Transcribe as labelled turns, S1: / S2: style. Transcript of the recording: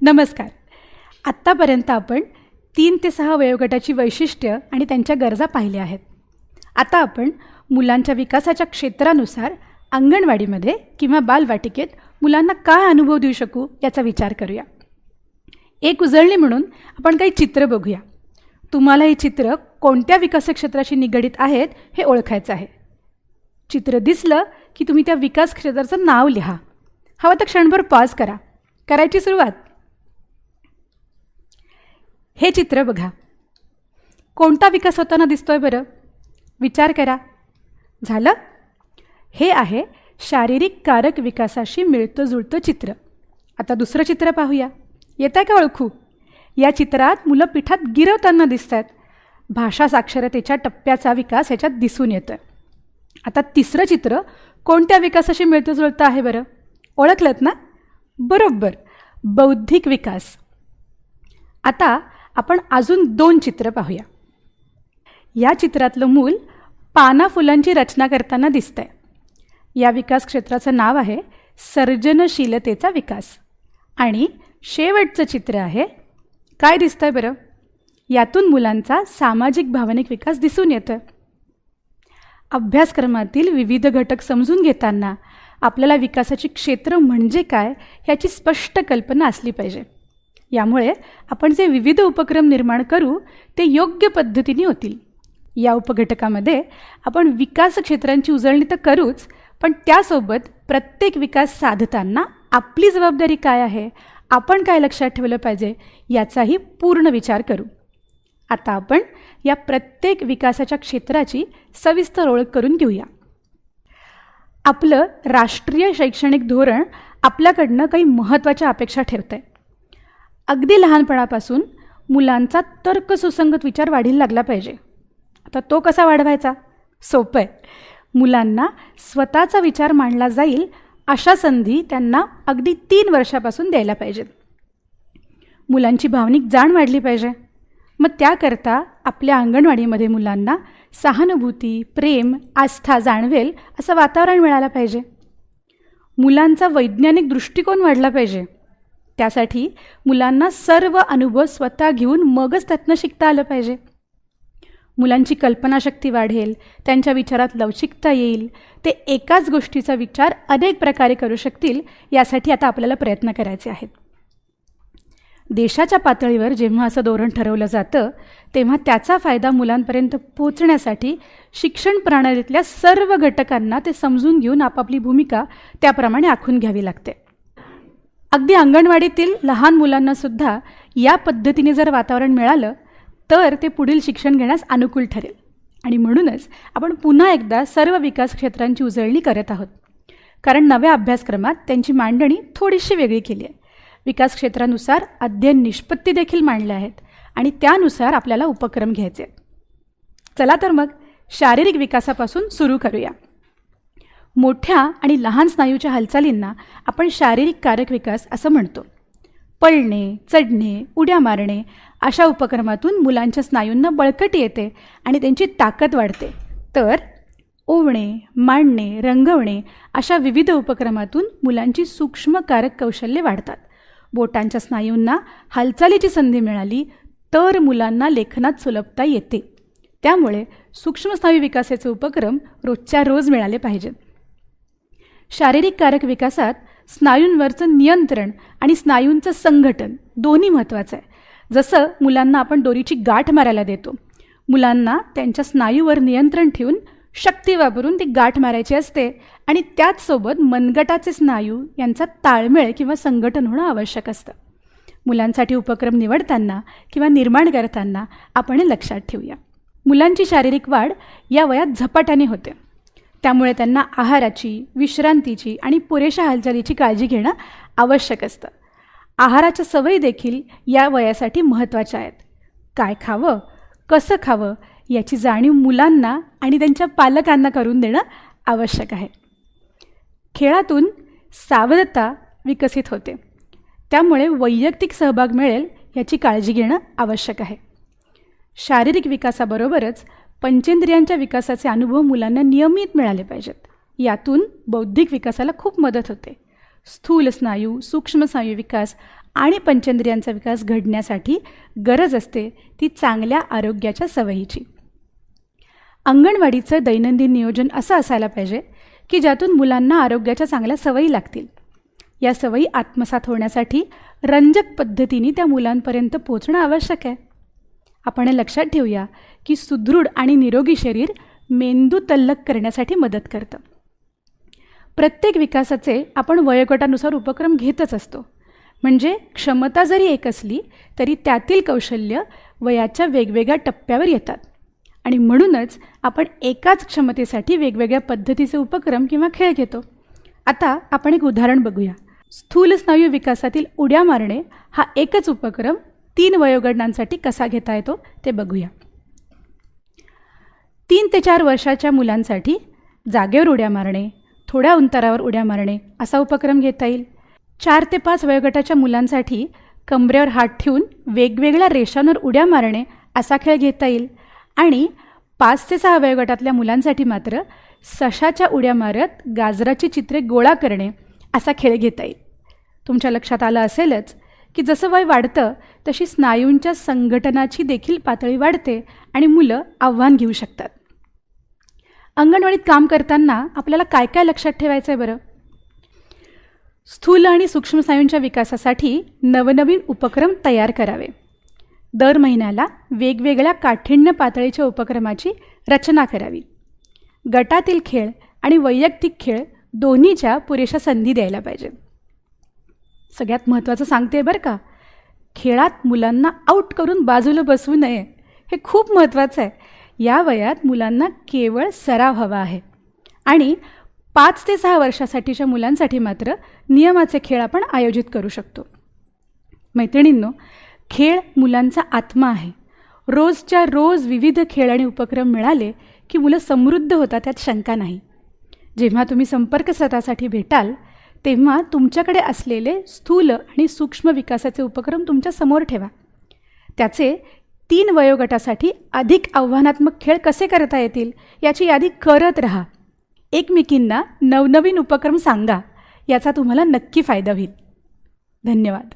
S1: नमस्कार. आत्तापर्यंत आपण तीन ते सहा वयोगटाची वैशिष्ट्य आणि त्यांच्या गरजा पाहिल्या आहेत. आता आपण मुलांच्या विकासाच्या क्षेत्रानुसार अंगणवाडीमध्ये किंवा बालवाटिकेत मुलांना काय अनुभव देऊ शकू याचा विचार करूया. एक उजळणी म्हणून आपण काही चित्र बघूया. तुम्हाला ही चित्र कोणत्या विकास क्षेत्राशी निगडीत आहेत हे ओळखायचं आहे. चित्र दिसलं की तुम्ही त्या विकास क्षेत्राचं नाव लिहा. हवं तर क्षणभर पॉज करा. करायची सुरुवात. हे चित्र बघा. कोणता विकास होताना दिसतोय बरं? विचार करा. झालं? हे आहे शारीरिक कारक विकासाशी मिळतं जुळतं चित्र. आता दुसरं चित्र पाहूया. येत आहे का ओळखू? या चित्रात मुलं पिठात गिरवताना दिसत आहेत भाषा साक्षरतेच्या टप्प्याचा विकास ह्याच्यात दिसून येतं आहे आता तिसरं चित्र कोणत्या विकासाशी मिळतं जुळतं आहे बरं? ओळखलंत ना? बरोबर. बौद्धिक विकास. आता आपण अजून दोन चित्र पाहूया. या चित्रातलं मूल पाना फुलांची रचना करताना दिसतंय. या विकास क्षेत्राचं नाव आहे सर्जनशीलतेचा विकास. आणि शेवटचं चित्र आहे काय दिसतंय बरं? यातून मुलांचा सामाजिक भावनिक विकास दिसून येतोय. अभ्यासक्रमातील विविध घटक समजून घेताना आपल्याला विकासाची क्षेत्र म्हणजे काय ह्याची स्पष्ट कल्पना असली पाहिजे. यामुळे आपण जे विविध उपक्रम निर्माण करू ते योग्य पद्धतीने होतील. या उपघटकामध्ये आपण विकास क्षेत्रांची उजळणी तर करूच पण त्यासोबत प्रत्येक विकास साधताना आपली जबाबदारी काय आहे आपण काय लक्षात ठेवलं पाहिजे याचाही पूर्ण विचार करू. आता आपण या प्रत्येक विकासाच्या क्षेत्राची सविस्तर ओळख करून घेऊया. आपलं राष्ट्रीय शैक्षणिक धोरण आपल्याकडनं काही महत्त्वाच्या अपेक्षा ठेवतं आहे अगदी लहानपणापासून मुलांचा तर्कसुसंगत विचार वाढीला लागला पाहिजे. आता तो कसा वाढवायचा? सोपं आहे. मुलांना स्वतःचा विचार मांडला जाईल अशा संधी त्यांना अगदी तीन वर्षापासून द्यायला पाहिजेत. मुलांची भावनिक जाण वाढली पाहिजे. मग त्याकरता आपल्या अंगणवाडीमध्ये मुलांना सहानुभूती प्रेम आस्था जाणवेल असं वातावरण मिळालं पाहिजे. मुलांचा वैज्ञानिक दृष्टिकोन वाढला पाहिजे. त्यासाठी मुलांना सर्व अनुभव स्वतः घेऊन मगच त्यातनं शिकता आलं पाहिजे. मुलांची कल्पनाशक्ती वाढेल त्यांच्या विचारात लवचिकता येईल ते एकाच गोष्टीचा विचार अनेक प्रकारे करू शकतील यासाठी आता आपल्याला प्रयत्न करायचे आहेत. देशाच्या पातळीवर जेव्हा असं धोरण ठरवलं जातं तेव्हा त्याचा फायदा मुलांपर्यंत पोचण्यासाठी शिक्षण प्रणालीतल्या सर्व घटकांना ते समजून घेऊन आपापली भूमिका त्याप्रमाणे आखून घ्यावी लागते. अगदी अंगणवाडीतील लहान मुलांनासुद्धा या पद्धतीने जर वातावरण मिळालं तर ते पुढील शिक्षण घेण्यास अनुकूल ठरेल. आणि म्हणूनच आपण पुन्हा एकदा सर्व विकास क्षेत्रांची उजळणी करत आहोत. कारण नव्या अभ्यासक्रमात त्यांची मांडणी थोडीशी वेगळी केली आहे. विकास क्षेत्रानुसार अध्ययन निष्पत्ती देखील मांडल्या आहेत आणि त्यानुसार आपल्याला उपक्रम घ्यायचे आहेत. चला तर मग शारीरिक विकासापासून सुरू करूया. मोठ्या आणि लहान स्नायूच्या हालचालींना आपण शारीरिक कारक विकास असं म्हणतो. पळणे चढणे उड्या मारणे अशा उपक्रमातून मुलांच्या स्नायूंना बळकटी येते आणि त्यांची ताकद वाढते. तर ओवणे मांडणे रंगवणे अशा विविध उपक्रमातून मुलांची सूक्ष्म कारक कौशल्ये वाढतात. बोटांच्या स्नायूंना हालचालीची संधी मिळाली तर मुलांना लेखनात सुलभता येते. त्यामुळे सूक्ष्म स्नायू विकासाचे उपक्रम रोजच्या रोज मिळाले पाहिजेत. शारीरिक कारक विकासात स्नायूंवरचं नियंत्रण आणि स्नायूंचं संघटन दोन्ही महत्त्वाचं आहे. जसं मुलांना आपण दोरीची गाठ मारायला देतो. मुलांना त्यांच्या स्नायूवर नियंत्रण ठेवून शक्ती वापरून ती गाठ मारायची असते आणि त्याचसोबत मनगटाचे स्नायू यांचा ताळमेळ किंवा संघटन होणं आवश्यक असतं. मुलांसाठी उपक्रम निवडताना किंवा निर्माण करताना आपण हे लक्षात ठेवूया. मुलांची शारीरिक वाढ या वयात झपाट्याने होते. त्यामुळे त्यांना आहाराची विश्रांतीची आणि पुरेशा हालचालीची काळजी घेणं आवश्यक असतं. आहाराच्या सवयी देखील या वयासाठी महत्त्वाच्या आहेत. काय खावं कसं खावं याची जाणीव मुलांना आणि त्यांच्या पालकांना करून देणं आवश्यक आहे. खेळातून सावधता विकसित होते. त्यामुळे वैयक्तिक सहभाग मिळेल याची काळजी घेणं आवश्यक आहे. शारीरिक विकासाबरोबरच पंचेंद्रियांच्या विकासाचे अनुभव मुलांना नियमित मिळाले पाहिजेत. यातून बौद्धिक विकासाला खूप मदत होते. स्थूल स्नायू सूक्ष्म स्नायू विकास आणि पंचेंद्रियांचा विकास घडण्यासाठी गरज असते ती चांगल्या आरोग्याच्या सवयीची. अंगणवाडीचं दैनंदिन नियोजन असं असायला पाहिजे की ज्यातून मुलांना आरोग्याच्या चांगल्या सवयी लागतील. या सवयी आत्मसात होण्यासाठी रंजक पद्धतीने त्या मुलांपर्यंत पोचणं आवश्यक आहे. आपण हे लक्षात ठेवूया की सुदृढ आणि निरोगी शरीर मेंदू तल्लक करण्यासाठी मदत करतं. प्रत्येक विकासाचे आपण वयोगटानुसार उपक्रम घेतच असतो. म्हणजे क्षमता जरी एक असली तरी त्यातील कौशल्य वयाच्या वेगवेगळ्या टप्प्यावर येतात. आणि म्हणूनच आपण एकाच क्षमतेसाठी वेगवेगळ्या पद्धतीचे उपक्रम किंवा खेळ घेतो. आता आपण एक उदाहरण बघूया. स्थूल स्नायू विकासातील उड्या मारणे हा एकच उपक्रम तीन वयोगटांसाठी कसा घेता येतो ते बघूया. तीन ते चार वर्षाच्या मुलांसाठी जागेवर उड्या मारणे थोड्या अंतरावर उड्या मारणे असा उपक्रम घेता येईल. चार ते पाच वयोगटाच्या मुलांसाठी कमरेवर हात ठेवून वेगवेगळ्या रेषांवर उड्या मारणे असा खेळ घेता येईल. आणि पाच ते सहा वयोगटातल्या मुलांसाठी मात्र सशाच्या उड्या मारत गाजराची चित्रे गोळा करणे असा खेळ घेता येईल. तुमच्या लक्षात आलं असेलच की जसं वय वाढतं तशी स्नायूंच्या संघटनाची देखील पातळी वाढते आणि मुलं आव्हान घेऊ शकतात. अंगणवाडीत काम करताना आपल्याला काय काय लक्षात ठेवायचं आहे बरं? स्थूल आणि सूक्ष्म स्नायूंच्या विकासासाठी नवनवीन उपक्रम तयार करावे. दर महिन्याला वेगवेगळ्या काठिण्य पातळीच्या उपक्रमाची रचना करावी. गटातील खेळ आणि वैयक्तिक खेळ दोन्हीच्या पुरेशा संधी द्यायला पाहिजेत सगळ्यात महत्त्वाचं सांगते बरं का खेळात मुलांना आऊट करून बाजूला बसवू नये हे खूप महत्त्वाचं आहे. या वयात मुलांना केवळ सराव हवा आहे. आणि पाच ते सहा वर्षासाठीच्या मुलांसाठी मात्र नियमाचे खेळ आपण आयोजित करू शकतो. मैत्रिणींनो खेळ मुलांचा आत्मा आहे. रोजच्या रोज विविध खेळ आणि उपक्रम मिळाले की मुलं समृद्ध होतात त्यात शंका नाही. जेव्हा तुम्ही संपर्क सतासाठी भेटाल तेव्हा तुमच्याकडे असलेले स्थूल आणि सूक्ष्म विकासाचे उपक्रम तुमच्यासमोर ठेवा. त्याचे तीन वयोगटासाठी अधिक आव्हानात्मक खेळ कसे करता येतील याची यादी करत राहा. एकमेकींना नवनवीन उपक्रम सांगा याचा तुम्हाला नक्की फायदा होईल. धन्यवाद.